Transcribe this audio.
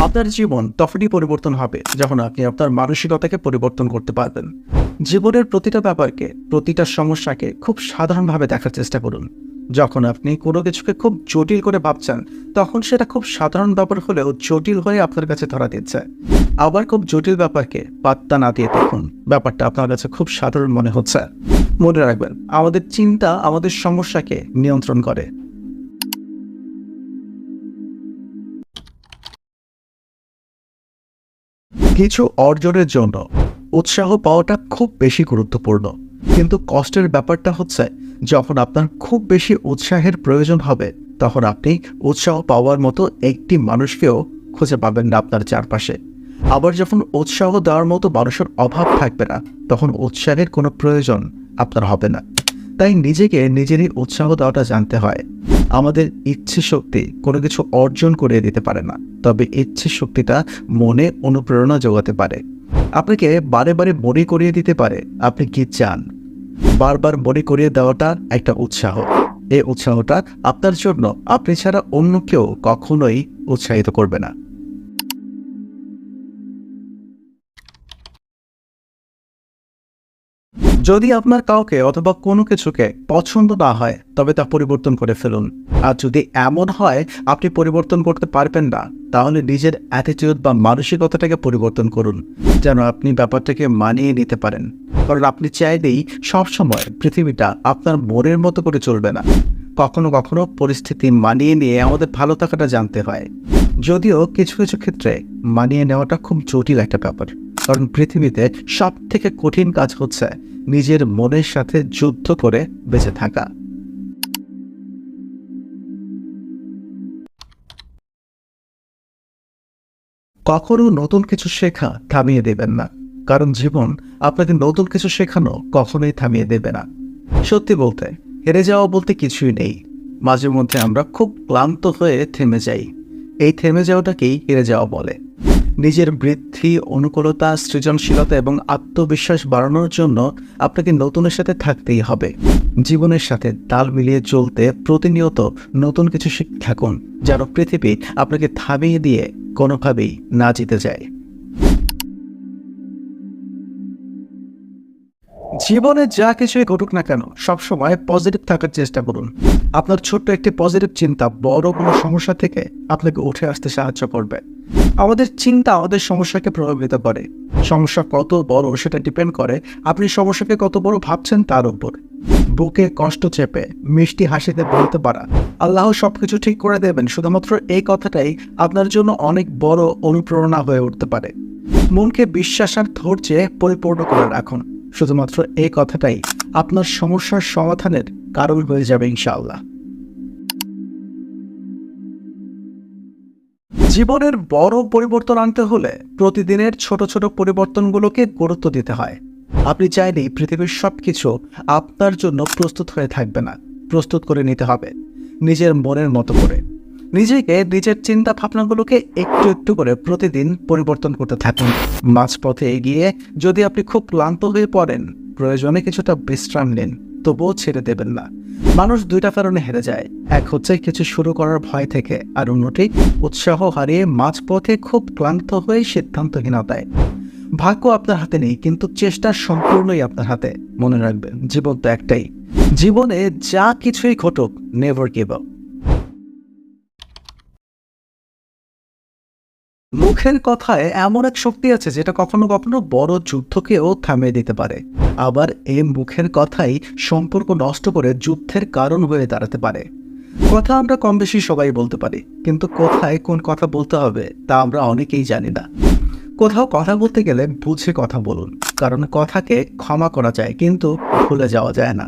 আপনার জীবন তখনই পরিবর্তন হবে যখন আপনি আপনার মানসিকতাকে পরিবর্তন করতে পারবেন। জীবনের প্রতিটা ব্যাপারকে, প্রতিটা সমস্যাকে খুব সাধারণভাবে দেখার চেষ্টা করুন। যখন আপনি কোনো কিছুকে খুব জটিল করে ভাবছেন, তখন সেটা খুব সাধারণ ব্যাপার হলেও জটিল হয়ে আপনার কাছে ধরা দিচ্ছে। আবার খুব জটিল ব্যাপারকে পাত্তা না দিয়ে দেখুন, ব্যাপারটা আপনার কাছে খুব সাধারণ মনে হচ্ছে। মনে রাখবেন, আমাদের চিন্তা আমাদের সমস্যাকে নিয়ন্ত্রণ করে। কিছু অর্জনের জন্য উৎসাহ পাওয়াটা খুব বেশি গুরুত্বপূর্ণ। কিন্তু কষ্টের ব্যাপারটা হচ্ছে, যখন আপনার খুব বেশি উৎসাহের প্রয়োজন হবে, তখন আপনি উৎসাহ পাওয়ার মতো একটি মানুষকেও খুঁজে পাবেন না আপনার চারপাশে। আবার যখন উৎসাহ দেওয়ার মতো মানুষের অভাব থাকবে না, তখন উৎসাহের কোনো প্রয়োজন আপনার হবে না। তাই নিজেকে নিজেরই উৎসাহ দেওয়াটা জানতে হয়। আমাদের ইচ্ছে শক্তি কোনো কিছু অর্জন করে দিতে পারে না। তবে ইচ্ছে শক্তিটা মনে অনুপ্রেরণা যোগাতে পারে। আপনাকে বারে বারে মনে করিয়ে দিতে পারে, আপনি কি চান? বারবার মনে করিয়ে দেওয়াটা একটা উৎসাহ। এই উৎসাহটা আপনার জন্য, আপনি ছাড়া অন্য কেউ কখনোই উৎসাহিত করবে না। যদি আপনার কাউকে অথবা কোনো কিছুকে পছন্দ না হয়, তবে তা পরিবর্তন করে ফেলুন। আর যদি এমন হয়, আপনি পরিবর্তন করতে পারবেন না, তাহলে নিজের অ্যাটিটিউড বা মানসিকতাটাকে পরিবর্তন করুন, যেন আপনি ব্যাপারটাকে মানিয়ে নিতে পারেন। কারণ আপনি চাইলেই সবসময় পৃথিবীটা আপনার মনের মতো করে চলবে না। কখনো কখনো পরিস্থিতি মানিয়ে নিয়ে আমাদের ভালো থাকাটা জানতে হয়। যদিও কিছু কিছু ক্ষেত্রে মানিয়ে নেওয়াটা খুব জটিল একটা ব্যাপার, কারণ পৃথিবীতে সব থেকে কঠিন কাজ হচ্ছে নিজের মনের সাথে যুদ্ধ করে বেঁচে থাকা। কখনো নতুন কিছু শেখা থামিয়ে দেবেন না, কারণ জীবন আপনাকে নতুন কিছু শেখানো কখনোই থামিয়ে দেবে না। সত্যি বলতে, হেরে যাওয়া বলতে কিছুই নেই। মাঝে মধ্যে আমরা খুব ক্লান্ত হয়ে থেমে যাই। এই থেমে যাওয়াটাকেই হেরে যাওয়া বলে। নিজের বৃদ্ধি, অনুকূলতা, সৃজনশীলতা এবং আত্মবিশ্বাস বাড়ানোর জন্য আপনাকে নতুনের সাথে থাকতেই হবে। জীবনের সাথে তাল মিলিয়ে চলতে প্রতিনিয়ত নতুন কিছু শিখে থাকুন, যেন পৃথিবী আপনাকে থামিয়ে দিয়ে কোনোভাবেই না জিতে যায়। জীবনে যা কিছুই ঘটুক না কেন, সবসময় পজিটিভ থাকার চেষ্টা করুন। আপনার ছোট্ট একটি পজিটিভ চিন্তা বড় কোনো সমস্যা থেকে আপনাকে উঠে আসতে সাহায্য করবে। আমাদের চিন্তা আমাদের সমস্যাকে প্রভাবিত করে। সমস্যা কত বড় সেটা ডিপেন্ড করে আপনি সমস্যাকে কত বড় ভাবছেন তার উপর। বুকে কষ্ট চেপে, মিষ্টি হাসিতে বলতে পারা। আল্লাহ সবকিছু ঠিক করে দেবেন, শুধুমাত্র এই কথাটাই আপনার জন্য অনেক বড় অনুপ্রেরণা হয়ে উঠতে পারে। মনকে বিশ্বাস আর ধৈর্যে পরিপূর্ণ করে রাখুন। শুধুমাত্র এই কথাটাই আপনার সমস্যার সমাধানের কারণ হয়ে যাবে ইনশাআল্লাহ। জীবনের বড় পরিবর্তন আনতে হলে প্রতিদিনের ছোট ছোট পরিবর্তনগুলোকে গুরুত্ব দিতে হয়। আপনি চাইলেই পৃথিবীর সব কিছু আপনার জন্য প্রস্তুত হয়ে থাকবে না। প্রস্তুত করে নিতে হবে। নিজের মনের মতো করে। নিজেকে নিজের চিন্তা ভাবনাগুলোকে একটু একটু করে প্রতিদিন পরিবর্তন করতে থাকুন। মাঝপথে এগিয়ে যদি আপনি খুব ক্লান্ত হয়ে পড়েন, প্রয়োজনে কিছুটা বিশ্রাম নিন, তবুও ছেড়ে দেবেন না। মানুষ দুইটা কারণে হেরে যায়। এক হচ্ছে কিছু শুরু করার ভয় থেকে, আর অন্যটি উৎসাহ হারিয়ে মাঝপথে খুব ক্লান্ত হয়ে সিদ্ধান্তহীনতায় ভাগ্য আপনার হাতে নেই, কিন্তু চেষ্টা সম্পূর্ণই আপনার হাতে। মনে রাখবেন, জীবন তো একটাই। জীবনে যা কিছুই ঘটুক নেভার গিভ আপ মুখের কথায় এমন এক শক্তি আছে যেটা কখনো কখনো বড় যুদ্ধকেও থামিয়ে দিতে পারে। আবার এই মুখের কথাই সম্পর্ক নষ্ট করে যুদ্ধের কারণ হয়ে দাঁড়াতে পারে। কথা আমরা কম বেশি সবাই বলতে পারি, কিন্তু কোথায় কোন কথা বলতে হবে তা আমরা অনেকেই জানি না। কোথাও কথা বলতে গেলে বুঝে কথা বলুন, কারণ কথাকে ক্ষমা করা যায়, কিন্তু ভুলে যাওয়া যায় না।